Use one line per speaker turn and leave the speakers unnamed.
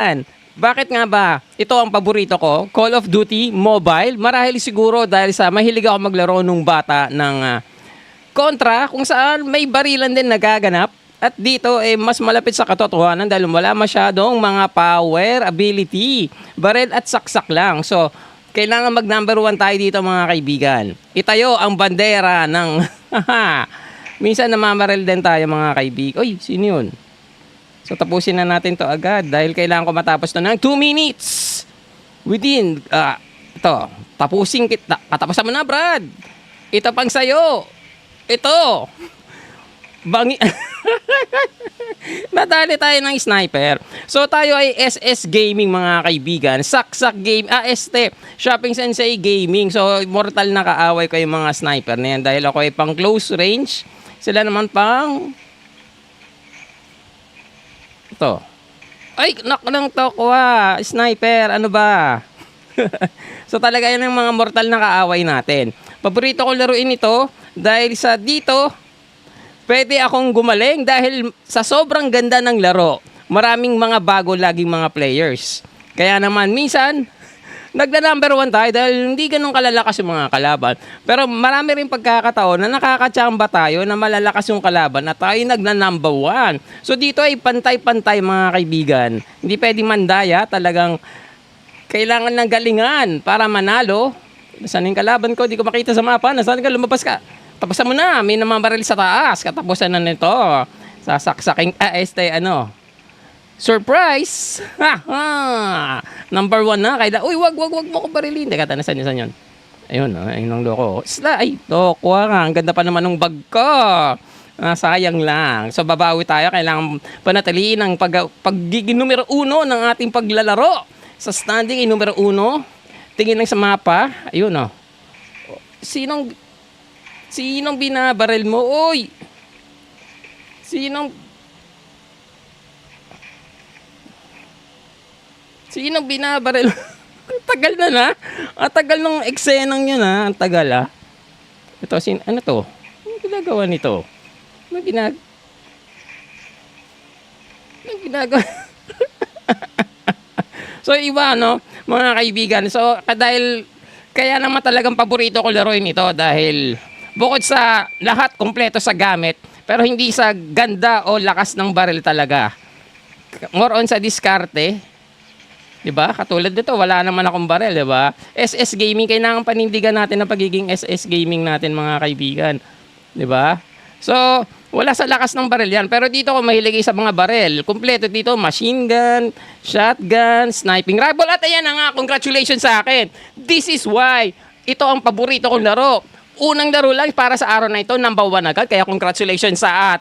An, Bakit nga ba ito ang paborito ko? Call of Duty Mobile. Marahil siguro dahil sa mahilig ako maglaro nung bata ng Contra kung saan may barilan din nagaganap. At dito eh mas malapit sa katotohanan dahil wala masyadong mga power, ability, baril at saksak lang. So, kailangan mag number one tayo dito mga kaibigan. Itayo ang bandera ng... Minsan namamaril din tayo mga kaibigan. Uy, sino yun? So tapusin na natin to agad dahil kailangan ko matapos to ng 2 minutes. Within, ah, ito, tapusin kita. Katapusan mo na, Brad. Ito pang sayo. Ito. Bangi... Nadali tayo ng sniper. So tayo ay SS Gaming mga kaibigan. Saksak Game, ah ST, Shopping Sensei Gaming. So mortal na kaaway ko yung mga sniper na yan dahil ako ay pang close range. Sila naman pang ito. Ay, knock lang to kuha. Sniper, ano ba? so talaga yan ang mga mortal na kaaway natin. Paborito ko laruin ito dahil sa dito, pwede akong gumaling dahil sa sobrang ganda ng laro. Maraming mga bago laging mga players. Kaya naman, minsan, nagda number one tayo dahil hindi ganun kalalakas yung mga kalaban. Pero marami rin pagkakataon na nakakatsamba tayo na malalakas yung kalaban at tayo nagna number one. So dito ay pantay-pantay mga kaibigan. Hindi pwedeng mandaya, talagang kailangan ng galingan para manalo. Nasaan yung kalaban ko? Di ko makita sa mapa. Nasaan ka? Lumabas ka. Tapusan mo na. May namabaril sa taas. Katapusan na nito. Sasaksaking, ah, este, ano, Surprise! Ha, ha. Number one na. Kaya, uy, wag, wag, wag mo ko barilin. Teka, tanasan niya saan yun? Ayun, oh, ayun ang loko. Isla, ay, loko nga. Ang ganda pa naman ng bag ko. Ah, sayang lang. So, babawi tayo. Kailangan panatiliin ang pag, pagiging numero uno ng ating paglalaro. Sa standing, ay numero uno. Tingin lang sa mapa. Ayun, oh. Sinong, sinong binabaril mo? Uy! Sinong Sinong binabaril? Ang tagal na na. Ang tagal nung eksenang yun ha. Ang tagal ah. Ito, sin ano to? Ano ginagawa nito? Ano ginag... Ano ginagawa? so, iba, no? Mga kaibigan. So, ah, dahil... Kaya naman talagang paborito ko laruin ito dahil bukod sa lahat kompleto sa gamit, pero hindi sa ganda o lakas ng baril talaga. More on sa diskarte, 'Di ba? Katulad nito, wala naman akong barel, 'di ba? SS Gaming kailangan panindigan natin ang pagiging SS Gaming natin, mga kaibigan. 'Di ba? So, wala sa lakas ng barel yan. Pero dito ko mahilig sa mga barel. Kumpleto dito, machine gun, shotgun, sniping rifle. At ayan na nga, congratulations sa akin. This is why ito ang paborito kong laro. Unang laro lang para sa araw na ito, number one agad. Kaya congratulations sa at